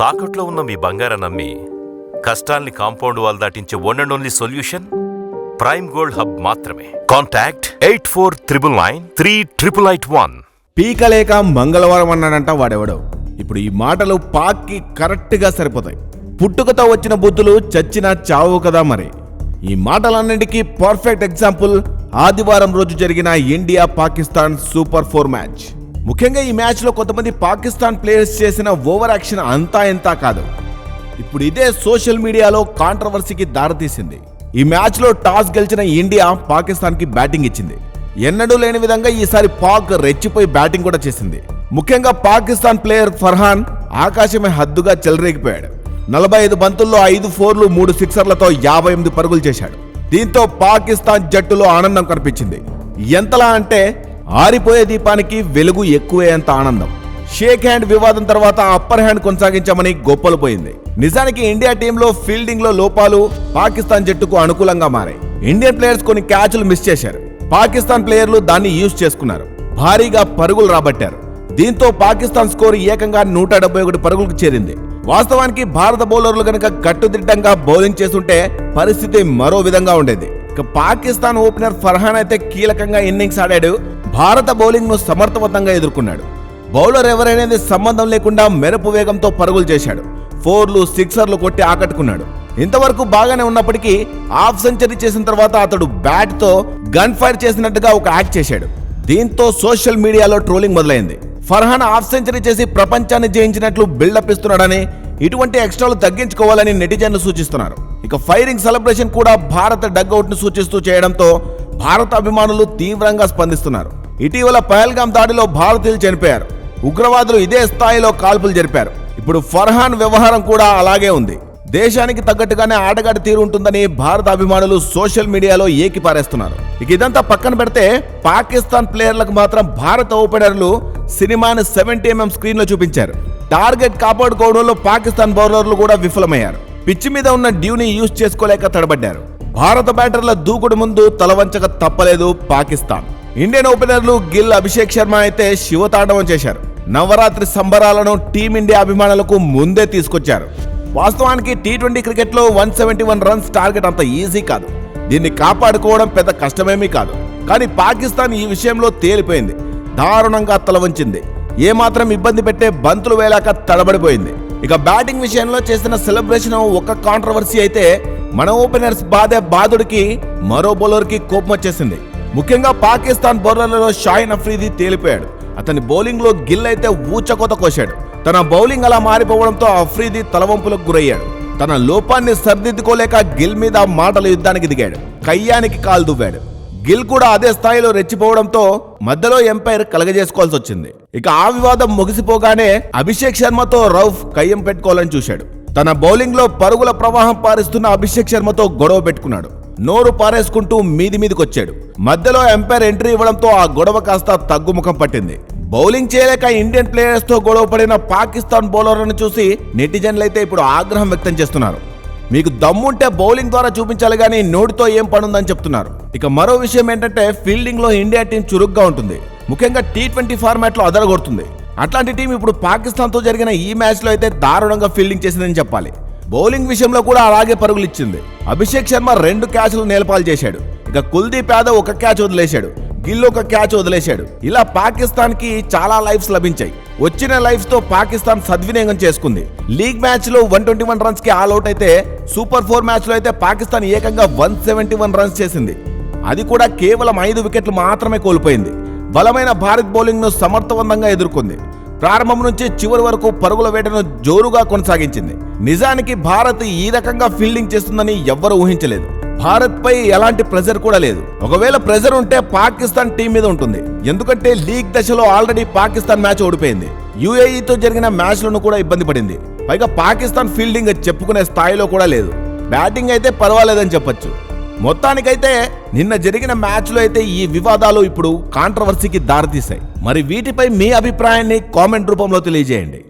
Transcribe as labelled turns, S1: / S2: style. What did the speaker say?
S1: తాకట్లో ఉన్న మీ బంగారం నమ్మి కష్టాల్ని compound wall దాటించే one and only solution prime gold hub మాత్రమే. Contact eight four triple nine three triple eight one
S2: పీకలేక మంగళవారం అన్నాడంట వాడెవడో. ఇప్పుడు ఈ మాటలు పాక్కి కరెక్ట్గా సరిపోతాయి. పుట్టుకతో వచ్చిన బుద్ధులు చచ్చిన చావు కదా మరి. ఈ మాటలన్నింటికీ పర్ఫెక్ట్ ఎగ్జాంపుల్ ఆదివారం రోజు జరిగిన India Pakistan super four match. ముఖ్యంగా ఈ మ్యాచ్లో కొంతమంది పాకిస్తాన్ ప్లేయర్స్ చేసిన ఓవర్ యాక్షన్ అంతా ఎంత కాదు. ఇప్పుడు ఇదే సోషల్ మీడియాలో కాంట్రవర్సీకి దారితీసింది. ఈ మ్యాచ్లో టాస్ గెలిచిన ఇండియా పాకిస్తాన్కి బ్యాటింగ్ ఇచ్చింది. ఎన్నడూ లేని విధంగా ఈసారి పాక్ రెచ్చిపోయి బ్యాటింగ్ కూడా చేసింది. ముఖ్యంగా పాకిస్తాన్ ప్లేయర్ ఫర్హాన్ ఆకాశమే హద్దుగా చెలరేగిపోయాడు. నలభై ఐదు బంతుల్లో ఐదు ఫోర్లు మూడు సిక్సర్లతో యాభై ఎనిమిది పరుగులు చేశాడు. దీంతో పాకిస్తాన్ జట్టులో ఆనందం కనిపించింది. ఎంతలా అంటే ఆరిపోయే దీపానికి వెలుగు ఎక్కువే అంత ఆనందం. షేక్ హ్యాండ్ వివాదం తర్వాత అప్పర్ హ్యాండ్ కొనసాగించామని గొప్పలు పోయింది. నిజానికి ఇండియా టీంలో ఫీల్డింగ్లో లోపాలు పాకిస్తాన్ జట్టుకు అనుకూలంగా మారాయి. ఇండియన్ ప్లేయర్స్ కొన్ని క్యాచ్లు మిస్ చేశారు. పాకిస్తాన్ ప్లేయర్లు దాన్ని యూజ్ చేసుకున్నారు. భారీగా పరుగులు రాబట్టారు. దీంతో పాకిస్తాన్ స్కోర్ ఏకంగా నూట డెబ్బై ఒకటి పరుగులకు చేరింది. వాస్తవానికి భారత బౌలర్లు గనక కట్టుదిట్టంగా బౌలింగ్ చేస్తుంటే పరిస్థితి మరో విధంగా ఉండేది. పాకిస్తాన్ ఓపెనర్ ఫర్హాన్ అయితే కీలకంగా ఇన్నింగ్స్ ఆడాడు. భారత బౌలింగ్ను సమర్థవంతంగా ఎదుర్కొన్నాడు. బౌలర్ ఎవరైనది సంబంధం లేకుండా మెరుపు వేగంతో పరుగులు చేశాడు. ఫోర్లు సిక్సర్లు కొట్టి ఆకట్టుకున్నాడు. ఇంతవరకు బాగానే ఉన్నప్పటికీ హాఫ్ సెంచరీ చేసిన తర్వాత అతడు బ్యాట్తో గన్ ఫైర్ చేసినట్టుగా ఒక యాక్ట్ చేశాడు. దీంతో సోషల్ మీడియాలో ట్రోలింగ్ మొదలైంది. ఫర్హాన్ హాఫ్ సెంచరీ చేసి ప్రపంచాన్ని జయించినట్లు బిల్డప్ ఇస్తున్నాడని ఇటువంటి ఎక్స్ట్రాలు తగ్గించుకోవాలని నెటిజన్లు సూచిస్తున్నారు. ఇక ఫైరింగ్ సెలబ్రేషన్ కూడా భారత డగ్అవుట్ను సూచిస్తూ చేయడంతో భారత అభిమానులు తీవ్రంగా స్పందిస్తున్నారు. ఇటీవల పహల్గాం దాడిలో భారతీయులు చనిపోయారు. ఉగ్రవాదులు ఇదే స్థాయిలో కాల్పులు జరిపారు. ఇప్పుడు ఫర్హాన్ వ్యవహారం కూడా అలాగే ఉంది. దేశానికి తగ్గట్టుగానే ఆటగాడి తీరు ఉంటుందని భారత అభిమానులు సోషల్ మీడియాలో ఏకిపారేస్తున్నారు. ఇక ఇదంతా పక్కన పెడితే పాకిస్తాన్ ప్లేయర్లకు మాత్రం భారత ఓపెనర్లు సినిమాని సెవెంటీ ఎంఎం స్క్రీన్లో చూపించారు. టార్గెట్ కాపాడుకోవడంలో పాకిస్తాన్ బౌలర్లు కూడా విఫలమయ్యారు. పిచ్చి మీద ఉన్న డ్యూని యూజ్ చేసుకోలేక తడబడ్డారు. భారత బ్యాటర్ల దూకుడు ముందు తలవంచక తప్పలేదు పాకిస్తాన్. ఇండియన్ ఓపెనర్లు గిల్ అభిషేక్ శర్మ అయితే శివతాండవం చేశారు. నవరాత్రి సంబరాలను టీమిండియా అభిమానులకు ముందే తీసుకొచ్చారు. వాస్తవానికి టీ ట్వంటీ క్రికెట్లో one seventy one runs target అంత ఈజీ కాదు. దీన్ని కాపాడుకోవడం పెద్ద కష్టమేమీ కాదు. కానీ పాకిస్తాన్ ఈ విషయంలో తేలిపోయింది. దారుణంగా తలవంచింది ఏమాత్రం ఇబ్బంది పెట్టే బంతులు వేలాక తడబడిపోయింది. ఇక బ్యాటింగ్ విషయంలో చేసిన సెలబ్రేషన్ ఒక కాంట్రవర్సీ అయితే మన ఓపెనర్స్ బాధే బాధుడికి మరో బౌలర్కి కోపం వచ్చేసింది. ముఖ్యంగా పాకిస్తాన్ బౌలర్లలో షాయిన్ అఫ్రీది తేలిపోయాడు. అతని బౌలింగ్లో గిల్ అయితే ఊచకోత కోశాడు. తన బౌలింగ్ అలా మారిపోవడంతో అఫ్రీది తలవంపులకు గురయ్యాడు. తన లోపాన్ని సరిదిద్దుకోలేక గిల్ మీద మాటల యుద్ధానికి దిగాడు. కయ్యానికి కాలు దువ్వాడు. గిల్ కూడా అదే స్థాయిలో రెచ్చిపోవడంతో మధ్యలో ఎంపైర్ కలగజేసుకోవాల్సి వచ్చింది. ఇక ఆ వివాదం ముగిసిపోగానే అభిషేక్ శర్మతో రౌఫ్ కయ్యం పెట్టుకోవాలని చూశాడు. తన బౌలింగ్లో పరుగుల ప్రవాహం పారిస్తున్న అభిషేక్ శర్మతో గొడవ పెట్టుకున్నాడు. నోరు పారేసుకుంటూ మీది మీదికొచ్చాడు. మధ్యలో ఎంపైర్ ఎంట్రీ ఇవ్వడంతో ఆ గొడవ కాస్త తగ్గుముఖం పట్టింది. బౌలింగ్ చేయలేక ఇండియన్ ప్లేయర్స్తో గొడవ పడిన పాకిస్తాన్ బౌలర్లను చూసి నెటిజన్లైతే ఇప్పుడు ఆగ్రహం వ్యక్తం చేస్తున్నారు. మీకు దమ్ముంటే బౌలింగ్ ద్వారా చూపించాలి కానీ నోటితో ఏం పనుందని చెప్తున్నారు. ఇక మరో విషయం ఏంటంటే ఫీల్డింగ్లో ఇండియా టీం చురుగ్గా ఉంటుంది. ముఖ్యంగా టీ ట్వంటీ ఫార్మాట్లో అదరగొడుతుంది. అట్లాంటి టీం ఇప్పుడు పాకిస్తాన్తో జరిగిన ఈ మ్యాచ్లో అయితే దారుణంగా ఫీల్డింగ్ చేసిందని చెప్పాలి. బౌలింగ్ విషయంలో కూడా అలాగే పరుగులు ఇచ్చింది అభిషేక్ శర్మ రెండు క్యాచ్లు నేలపాలు చేశాడు. ఇక కుల్దీప్ యాదవ్ ఒక క్యాచ్ వదిలేశాడు. గిల్ ఒక క్యాచ్ వదిలేశాడు. ఇలా పాకిస్తాన్కి చాలా లైఫ్స్ లభించాయి. వచ్చిన లైఫ్స్తో పాకిస్తాన్ సద్వినియోగం చేసుకుంది. లీగ్ మ్యాచ్లో వన్ ట్వంటీ వన్ రన్స్కి ఆల్ అవుట్ అయితే సూపర్ ఫోర్ మ్యాచ్లో అయితే పాకిస్తాన్ ఏకంగా వన్ సెవెంటీ వన్ రన్స్ చేసింది. అది కూడా కేవలం ఐదు వికెట్లు మాత్రమే కోల్పోయింది. బలమైన భారత్ బౌలింగ్ను సమర్థవంతంగా ఎదుర్కొంది. ప్రారంభం నుంచి చివరి వరకు పరుగుల వేటను జోరుగా కొనసాగించింది. నిజానికి భారత్ ఈ రకంగా ఫీల్డింగ్ చేస్తుందని ఎవ్వరూ ఊహించలేదు. భారత్ పై ఎలాంటి ప్రెజర్ కూడా లేదు. ఒకవేళ ప్రెజర్ ఉంటే పాకిస్తాన్ టీం మీద ఉంటుంది. ఎందుకంటే లీగ్ దశలో ఆల్రెడీ పాకిస్తాన్ మ్యాచ్ ఓడిపోయింది. యుఏఈతో జరిగిన మ్యాచ్లను కూడా ఇబ్బంది పడింది. పైగా పాకిస్తాన్ ఫీల్డింగ్ చెప్పుకునే స్థాయిలో కూడా లేదు. బ్యాటింగ్ అయితే పర్వాలేదని చెప్పొచ్చు. మొత్తానికైతే నిన్న జరిగిన మ్యాచ్లో అయితే ఈ వివాదాలు ఇప్పుడు కాంట్రవర్సీకి దారితీశాయి. మరి వీటిపై మీ అభిప్రాయాన్ని కామెంట్ రూపంలో తెలియజేయండి.